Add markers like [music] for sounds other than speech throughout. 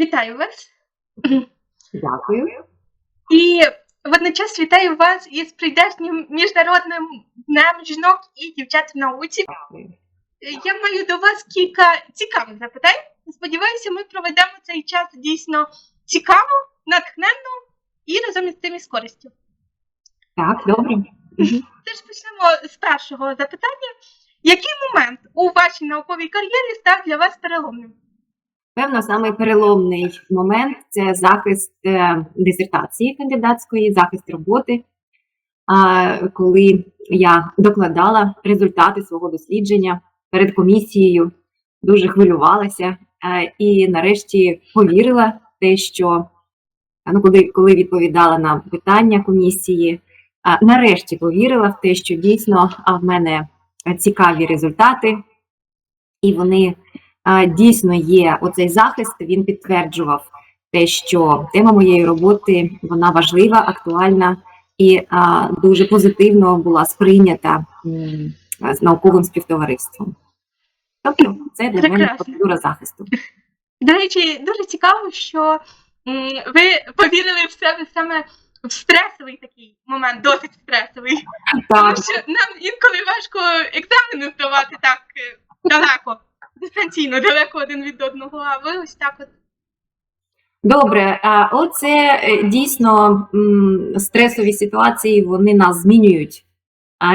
Вітаю вас. Дякую. І водночас вітаю вас із прийдешнім міжнародним днем жінок і дівчат в науці. Дякую. Я маю до вас кілька цікавих запитань. Сподіваюся, ми проведемо цей час дійсно цікаво, натхненно і разом із тим із користю. Так, добре. Тож почнемо з першого запитання. Який момент у вашій науковій кар'єрі став для вас переломним? Певно, самий переломний момент це захист е, дисертації кандидатської, захист роботи. Коли я докладала результати свого дослідження перед комісією, дуже хвилювалася е, і нарешті повірила в те, що ну, коли, коли відповідала на питання комісії, нарешті повірила в те, що дійсно в мене цікаві результати, і вони дійсно є оцей захист. Він підтверджував те, що тема моєї роботи вона важлива, актуальна і дуже позитивно була сприйнята з науковим співтовариством. Тобто, це для мене процедура захисту. До речі, дуже цікаво, що ви повірили в себе саме в стресовий такий момент, досить стресовий. Тому що нам інколи важко екзамени здавати так е, далеко, дистанційно, далеко один від одного, а ви ось так от. добре. Оце е, дійсно стресові ситуації вони нас змінюють.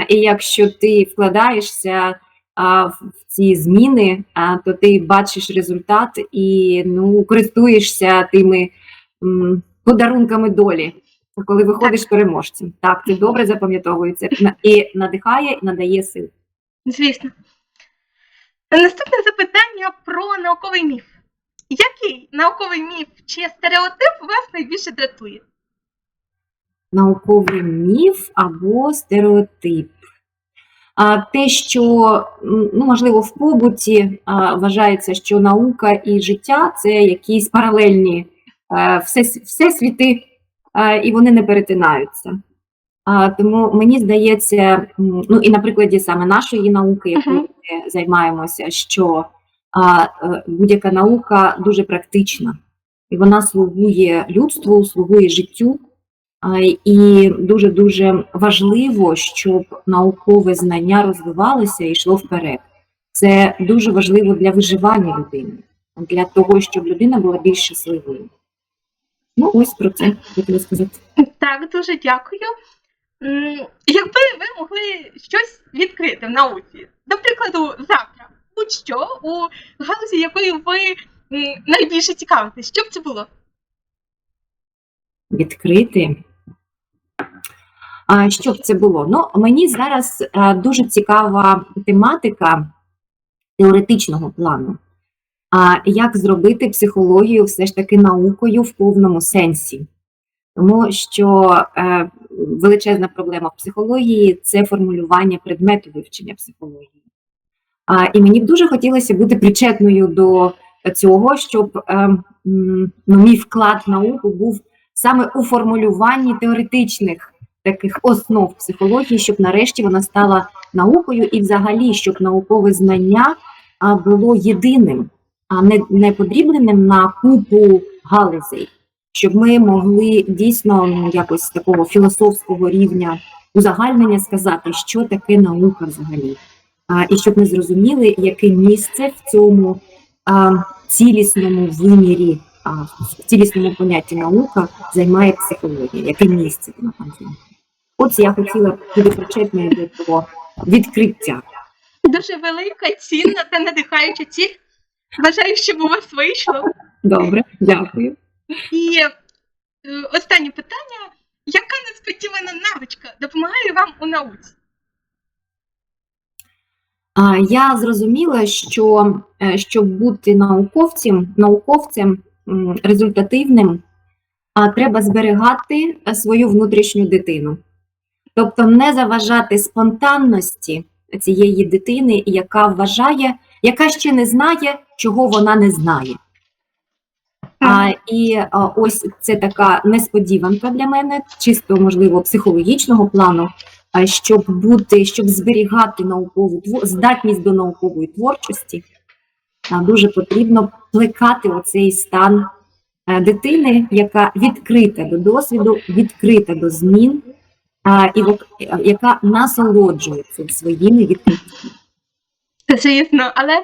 І якщо ти вкладаєшся в ці зміни, то ти бачиш результат і ну, користуєшся тими подарунками долі, коли виходиш переможцем. Так, це добре запам'ятовується і надихає, і надає сил. Звісно. Наступне запитання про науковий міф. Який науковий міф чи стереотип вас найбільше дратує? науковий міф або стереотип. А те, що ну, можливо в побуті а, вважається, що наука і життя це якісь паралельні е, всес- всесвіти, е, і вони не перетинаються. Тому мені здається, ну і на прикладі саме нашої науки, якою ми займаємося, що е, будь-яка наука дуже практична, і вона слугує людству, слугує життю. І дуже дуже важливо, щоб наукове знання розвивалося і йшло вперед. Це дуже важливо для виживання людини, для того, щоб людина була більш щасливою. Ну, ось про це хотіла сказати. Так, дуже дякую. Якби ви могли щось відкрити в науці, до прикладу, завтра, будь-що, у галузі якої ви найбільше цікавитесь, що б це було? Відкрити. А що б це було? Ну, мені зараз е, дуже цікава тематика теоретичного плану. А як зробити психологію все ж таки наукою в повному сенсі? Тому що е, величезна проблема в психології це формулювання предмету вивчення психології. А, і мені б дуже хотілося бути причетною до цього, щоб е, ну, мій вклад в науку був саме у формулюванні теоретичних таких основ психології, щоб нарешті вона стала наукою, і взагалі, щоб наукове знання було єдиним, а не, не подрібленим на купу галузей, щоб ми могли дійсно ну, якось такого філософського рівня узагальнення сказати, що таке наука взагалі. А, і щоб ми зрозуміли, яке місце в цьому а, цілісному вимірі, а, в цілісному понятті наука займає психологія, яке місце вона там займає. От я хотіла бути причетною до того відкриття. Дуже велика, цінна та надихаюча ціль. Бажаю, щоб у вас вийшло. Добре, дякую. І е, останнє питання: яка несподівана навичка допомагає вам у науці? Я зрозуміла, що е, щоб бути науковцем, науковцем результативним, треба зберігати свою внутрішню дитину. Тобто не заважати спонтанності цієї дитини, яка вважає, яка ще не знає, чого вона не знає. А, і а, ось це така несподіванка для мене, чисто можливо психологічного плану, а, щоб бути, щоб зберігати наукову здатність до наукової творчості, а, дуже потрібно плекати оцей стан е, дитини, яка відкрита до досвіду, відкрита до змін, а, і яка насолоджується своїми відкриттями. Звісно, але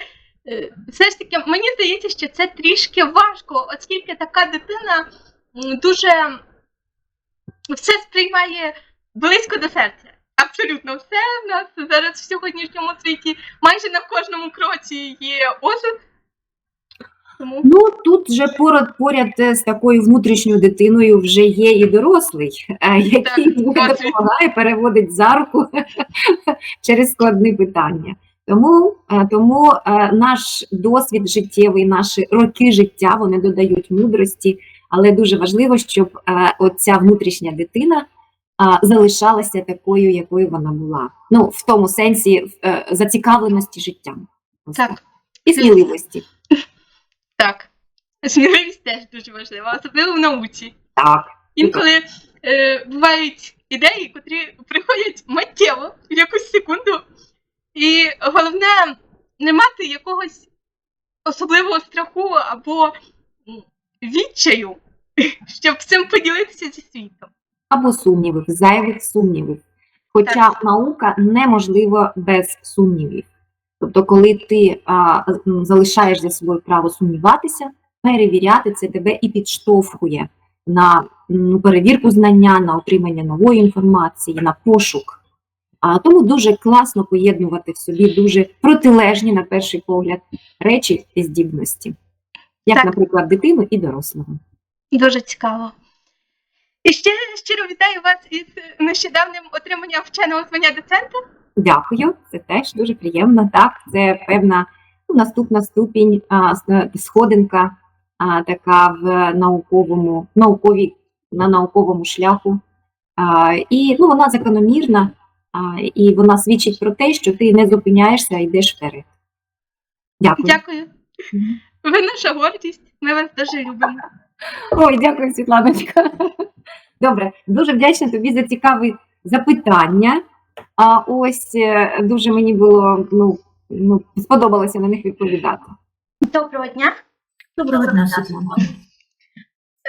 все ж таки мені здається, що це трішки важко, оскільки така дитина дуже все сприймає близько до серця. Абсолютно все в нас зараз в сьогоднішньому світі майже на кожному кроці є осуд. Тому Ну тут вже поряд поряд е, з такою внутрішньою дитиною вже є і дорослий, е, який Так, допомагає, переводить за руку [laughs] через складні питання. Тому, е, тому е, наш досвід життєвий, наші роки життя вони додають мудрості, але дуже важливо, щоб е, оця внутрішня дитина залишалася такою, якою вона була. Ну, в тому сенсі в, зацікавленості життям. Так. І сміливості. так, сміливість теж дуже важлива, особливо в науці. Так. Інколи е, бувають ідеї, котрі приходять миттєво в якусь секунду. І головне не мати якогось особливого страху або відчаю, [laughs] щоб цим поділитися зі світом. або сумнівів, зайвих сумнівів. Хоча Так. наука неможлива без сумнівів. Тобто, коли ти а, залишаєш за собою право сумніватися, перевіряти це тебе і підштовхує на ну, перевірку знання, на отримання нової інформації, на пошук. А, тому дуже класно поєднувати в собі дуже протилежні, на перший погляд, речі і здібності, як, Так. наприклад, дитину і дорослого. Дуже цікаво. І ще щиро вітаю вас із нещодавним отриманням вченого звання доцента. Дякую, це теж дуже приємно. Так, це певна ну, наступна ступінь, а, сходинка а, така в науковому, науковій, на науковому шляху. А, і ну, вона закономірна, і вона свідчить про те, що ти не зупиняєшся, а йдеш вперед. Дякую. Дякую. Ви наша гордість. Ми вас дуже любимо. Ой, дякую, Світланочка. Добре, дуже вдячна тобі за цікаві запитання. А ось е, дуже мені було ну, ну, сподобалося на них відповідати. Доброго дня. Доброго дня, Світлана.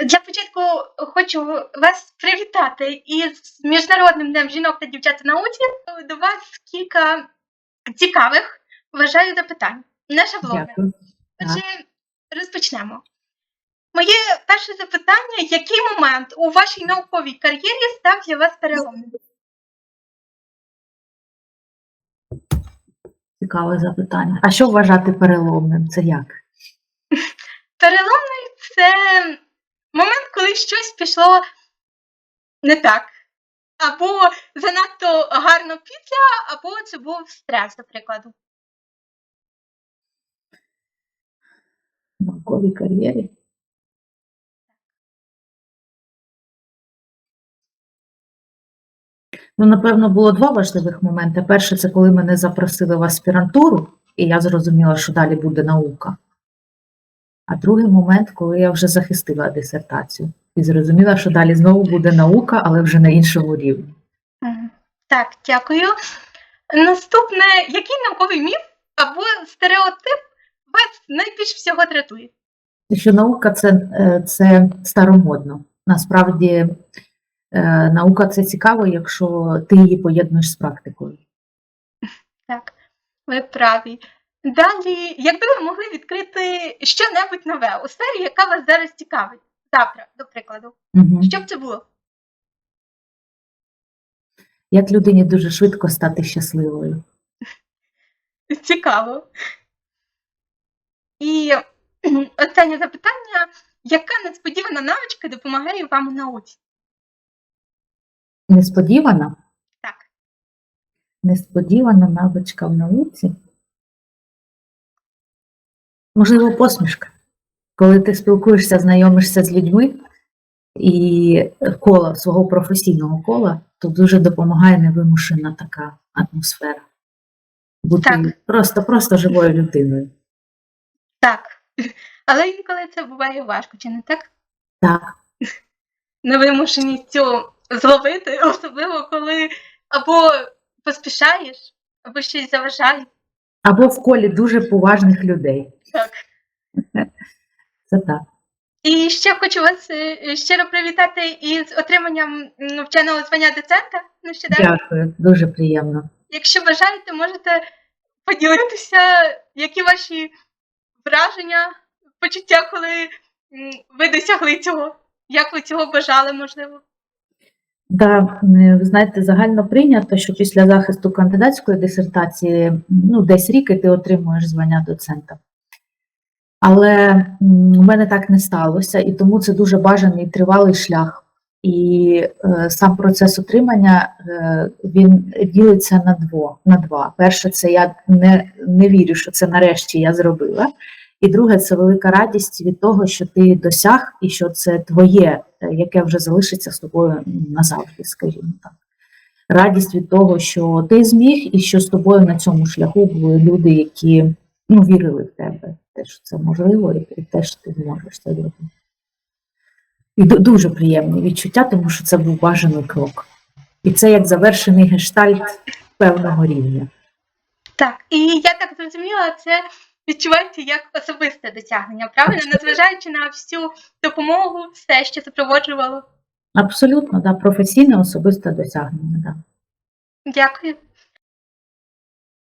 Для початку хочу вас привітати із Міжнародним днем жінок та дівчат в науці. До вас кілька цікавих, вважаю, запитань. Наша. Дякую. Отже, розпочнемо. Моє перше запитання: який момент у вашій науковій кар'єрі став для вас переломним? Цікаве запитання. А що вважати переломним? Це як? [laughs] Переломний це коли щось пішло не так. Або занадто гарно після, або це був стрес, до прикладу. Науковій кар'єрі? Ну, напевно, було два важливих моменти. Перше, це коли мене запросили в аспірантуру, і я зрозуміла, що далі буде наука. А другий момент, коли я вже захистила дисертацію і зрозуміла, що далі знову буде наука, але вже на іншому рівні. Так, дякую. Наступне, який науковий міф або стереотип вас найбільш всього дратує? Що наука це, е, це старомодно. Насправді е, наука це цікаво, якщо ти її поєднуєш з практикою. Так, ви праві. Далі, якби ви могли відкрити що-небудь нове у сфері, яка вас зараз цікавить, завтра, до прикладу, Угу. що б це було? Як людині дуже швидко стати щасливою. [laughs] Цікаво. І [clears throat] останнє запитання: яка несподівана навичка допомагає вам у науці? Несподівана, Так, несподівана навичка в науці. Можливо, посмішка. Коли ти спілкуєшся, знайомишся з людьми і кола свого професійного кола, то дуже допомагає невимушена така атмосфера. Бути Так. просто, просто живою людиною. так. [laughs] Але інколи це буває важко, чи не так? Так. Невимушеність цю зловити, [laughs] особливо коли або поспішаєш, або щось заважає. Або в колі дуже поважних людей. Так. Це так. І ще хочу вас е, щиро привітати із отриманням м, вченого звання доцента нещодавно. Дякую, дуже приємно. Якщо бажаєте, можете поділитися, які ваші враження, почуття, коли ви досягли цього. Як ви цього бажали, можливо? Да, е, ви знаєте, загально прийнято, що після захисту кандидатської дисертації ну, десь рік і ти отримуєш звання доцента. Але у мене так не сталося, і тому це дуже бажаний тривалий шлях. І е, сам процес отримання е, він ділиться на, дво, на два. Перше, це я не, не вірю, що це нарешті я зробила. І друге, це велика радість від того, що ти досяг і що це твоє, е, яке вже залишиться з тобою назавжди, скажімо так. Радість від того, що ти зміг, і що з тобою на цьому шляху були люди, які ну, вірили в тебе, те, що це можливо, і, те, що ти зможеш це зробити. І дуже приємні відчуття, тому що це був бажаний крок. І це як завершений гештальт певного рівня. Так, і я так зрозуміла, це відчувається як особисте досягнення, правильно? Незважаючи на всю допомогу, все, що супроводжувало. Абсолютно, да, професійне особисте досягнення. Да. Дякую.